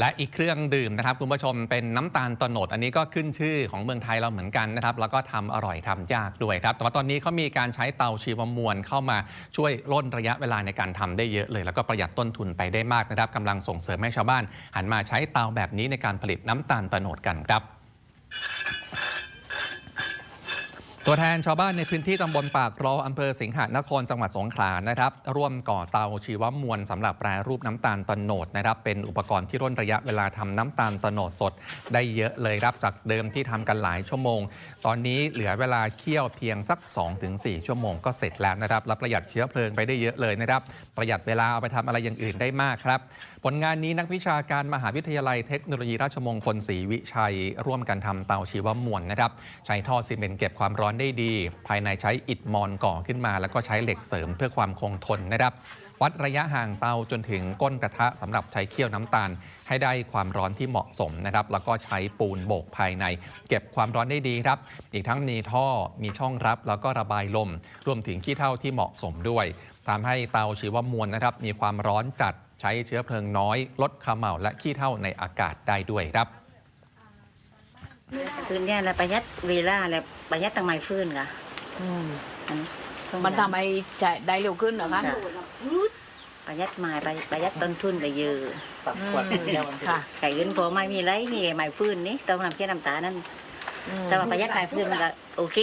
และอีกเครื่องดื่มนะครับคุณผู้ชมเป็นน้ำตาลตโนด อันนี้ก็ขึ้นชื่อของเมืองไทยเราเหมือนกันนะครับ แล้วก็ทำอร่อยทำยากด้วยครับ แต่ว่าตอนนี้เขามีการใช้เตาชีวมวลเข้ามาช่วยล่นระยะเวลาในการทำได้เยอะเลย แล้วก็ประหยัดต้นทุนไปได้มากนะครับกำลังส่งเสริมให้ชาวบ้าน หันมาใช้เตาแบบนี้ในการผลิตน้ำตาลตโนดกันครับ ตัวแทนชาวบ้านในพื้นที่ตำบลปากรออำเภอสิงหนครจังหวัดสงขลานะครับ ร่วมก่อเตาชีวมวลสำหรับแปรรูปน้ำตาลตโนดนะครับ เป็นอุปกรณ์ที่ร่นระยะเวลาทำน้ำตาลตโนดสด ได้เยอะเลยครับจากเดิมที่ทำกันหลายชั่วโมง ตอนนี้เหลือเวลาเคี่ยวเพียงสัก 2-4 ชั่วโมงก็เสร็จแล้วนะครับและประหยัดเชื้อเพลิงไปได้เยอะเลยนะครับ ประหยัดเวลาเอาไปทำอะไรอย่างอื่นได้มากครับ ผลงานนี้นักวิชาการมหาวิทยาลัยเทคโนโลยีราชมงคลศรีวิชัย ร่วมกันทำเตาชีวมวลนะครับใช้ท่อซีเมนต์เก็บความร้อนได้ดี ภายในใช้อิฐมอนก่อขึ้นมา แล้วก็ใช้เหล็กเสริมเพื่อความคงทนนะครับ วัดระยะห่างเตาจนถึงก้นกระทะสำหรับใช้เคี่ยวน้ำตาล ให้ได้ความร้อนที่เหมาะสมนะครับ แล้วก็ใช้ปูนโบกภายใน เก็บความร้อนได้ดีครับ อีกทั้งมีท่อมีช่องรับ แล้วก็ระบายลม รวมถึงขี้เถ้าที่เหมาะสมด้วยทำให้เตาชีวมวลนะครับ มีความร้อนจัดใช้เชื้อเพลิงน้อย ลดขมเหลาและขี้เถ้าในอากาศได้ด้วยครับ คืนเนี้และประหยัดเวลาและประหยัดตังไม้ฟื้นค่ะอืมอันต้องมันทำให้จ่ายได้เร็วขึ้นเหรอคะค่ะประหยัดไม้ประประหยัดต้นทุนไปเยอะอืมค่ะไก่อื่นพอไม่มีไรมีไม้ฟื้นนี่ต้องทำแค่น้ำตาลนั่นอืมแต่ว่าประหยัดไม้ฟื้นมันก็โอเค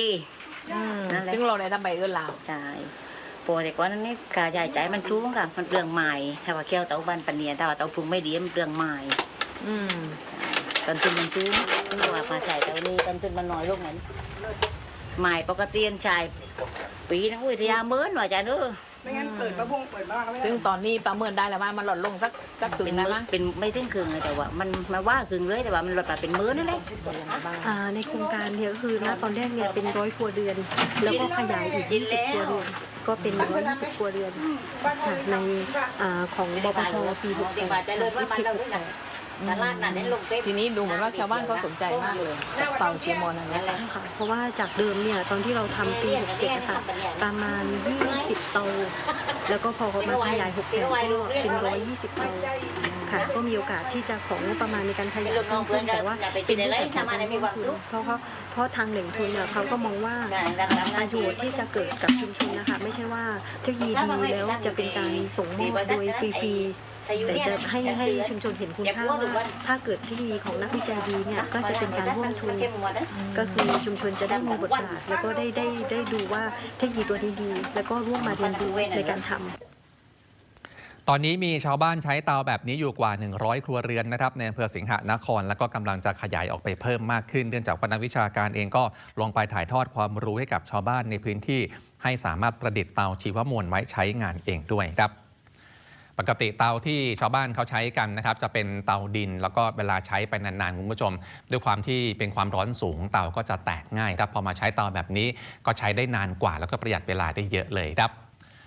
อืมนั่นแหละซึ่งเราได้ทำใบเอื้อนลาวใช่ปกติก่อนนั้นนี่กาใหญ่ใจายมันสูงค่ะมันเปลืองไม้ถ้าว่าเคี่ยวเตาบันปันเนียถ้าว่าเตาปรุงไม่ดีมันเปลืองไม้อืม ต้นทุนมันสูงซึ่งว่ามาใส่เตานี้ต้นทุนมันน้อยลงนั้นไม้ปกติใช้ปีนึงอุ้ยทยาเมินว่าจ้ะเด้อไม่งั้นเปิดประพงเปิดบ้านก็ไม่ได้ซึ่งตอนนี้ประเมินได้แล้วว่ามันลดลงสักสักถึงเป็นได้มื้ไหมอเป็นไม่ถึงครึ่งเลยแต่ว่า มันมันว่าครึ่งเลยแต่ว่ามันลดมาเป็นมื้อนั่นแหละยังไงบ้างอ่าในโครงการเนี่ยก็คือณตอนแรกเนี่ยเป็นร้อยครัวเรือน แล้วก็ขยายอีก20ครัวเรือนก็เป็น120ครัวเรือนค่ะในของบปชปีเด็กมา68จะเลิศว่าบ้านเราด้วยกัน ตลาดนั้นเน้นลงเฟซทีนี้ดูเหมือนว่าชาวบ้านเขาสนใจมากเลยกับเตาเชียร์มอนอันนี้ค่ะเพราะว่าจากเดิมเนี่ยตอนที่เราทำปี67นะคะประมาณ 20เตาแล้วก็พอมาขยาย6แผงก็เป็น120เตาค่ะ ก็มีโอกาสที่จะของงบประมาณในการขยายเพิ่มขึ้นแต่ว่าเป็นรูปแบบของการลงทุนเพราะเขาเพราะทางแหล่งทุนเนี่ยเขาก็มองว่า ประโยชน์ที่จะเกิดกับชุมชนนะคะ ไม่ใช่ว่าเทคโนโลยีดีแล้วจะเป็นการส่งมอบโดยฟรีๆ แต่จะให้ให้ชุมชนเห็นคุณค่าว่าถ้าเกิดเทคโนโลยีของนักวิจัยดีเนี่ยก็จะเป็นการร่วมทุนก็คือชุมชนจะได้มีบทบาทแล้วก็ได้ได้ได้ดูว่าเทคโนโลยีตัวนี้ดี แล้วก็ร่วมมาเรียนรู้ในการทำตอนนี้มีชาวบ้านใช้เตาแบบนี้อยู่กว่า 100 ครัวเรือนนะครับในอำเภอสิงหนคร แล้วก็กำลังจะขยายออกไปเพิ่มมากขึ้น เนื่องจากว่านักวิชาการเองก็ลงไปถ่ายทอดความรู้ให้กับชาวบ้านในพื้นที่ ให้สามารถประดิษฐ์เตาชีวมวลไว้ใช้งานเองด้วยครับ ปกติเตาที่ชาวบ้านเขาใช้กันนะครับจะเป็นเตาดิน แล้วก็เวลาใช้ไปนานๆคุณผู้ชม ด้วยความที่เป็นความร้อนสูงเตาก็จะแตกง่ายครับพอมาใช้เตาแบบนี้ก็ใช้ได้นานกว่า แล้วก็ประหยัดเวลาได้เยอะเลยครับ